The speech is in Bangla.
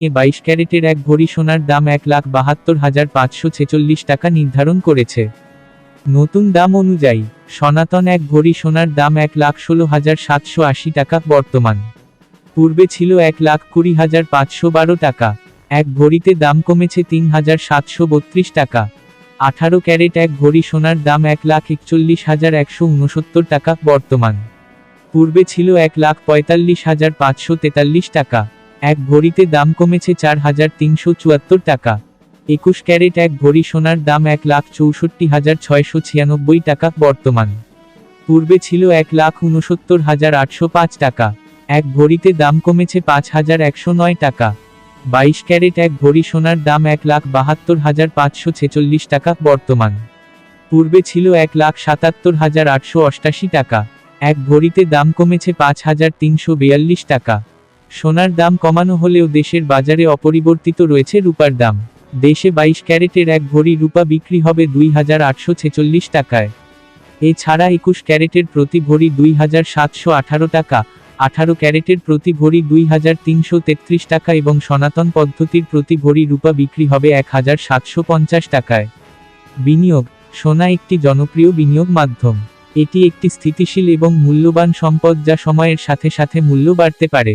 এ বাইশ ক্যারেটের এক ভরি সোনার দাম এক লাখ বাহাত্তর হাজার পাঁচশো ছেচল্লিশ টাকা নির্ধারণ করেছে। নতুন দাম অনুযায়ী, সনাতন এক ভরি সোনার দাম এক লাখ ষোলো হাজার সাতশো আশি টাকা বর্তমান। পূর্বে ছিল এক লাখ কুড়ি হাজার পাঁচশো বারো টাকা, এক ভরিতে দাম কমেছে তিন হাজার সাতশো বত্রিশ টাকা। আঠারো ক্যারেট এক ভরি সোনার দাম এক লাখ একচল্লিশ হাজার একশো উনসত্তর টাকা বর্তমান। পূর্বে ছিল এক লাখ পঁয়তাল্লিশ হাজার পাঁচশো তেতাল্লিশ টাকা এক ভরিতে দাম কমেছে চার হাজার তিনশো চুয়াত্তর টাকা। একুশ ক্যারেট এক ভরি সোনার দাম এক লাখ চৌষট্টি হাজার ছয়শো ছিয়ানব্বই টাকা বর্তমান। পূর্বে ছিল এক লাখ উনসত্তর হাজার আটশো পাঁচ টাকা। এক ভরিতে দাম কমেছে পাঁচ হাজার একশো নয় টাকা। বাইশ ক্যারেট এক ভরি সোনার দাম এক লাখ বাহাত্তর হাজার পাঁচশো ছেচল্লিশ টাকা বর্তমান। পূর্বে ছিল এক লাখ সাতাত্তর হাজার আটশো অষ্টাশি টাকা। এক ভরিতে দাম কমেছে পাঁচ হাজার তিনশো বিয়াল্লিশ টাকা। সোনার দাম কমানো হলেও দেশের বাজারে অপরিবর্তিত রয়েছে রূপার দাম। দেশে বাইশ ক্যারেটের এক ভরি রূপা বিক্রি হবে দুই হাজার আটশো ছেচল্লিশ টাকায়। এছাড়া একুশ ক্যারেটের প্রতি ভরি দুই হাজার সাতশো আঠারো টাকা, আঠারো ক্যারেটের প্রতি ভরি দুই হাজার তিনশো তেত্রিশ টাকা এবং সনাতন পদ্ধতির প্রতি ভরি রূপা বিক্রি হবে এক হাজার সাতশো পঞ্চাশ টাকায়। বিনিয়োগ, সোনা একটি জনপ্রিয় বিনিয়োগ মাধ্যম। এটি একটি স্থিতিশীল এবং মূল্যবান সম্পদ যা সময়ের সাথে সাথে মূল্য বাড়তে পারে।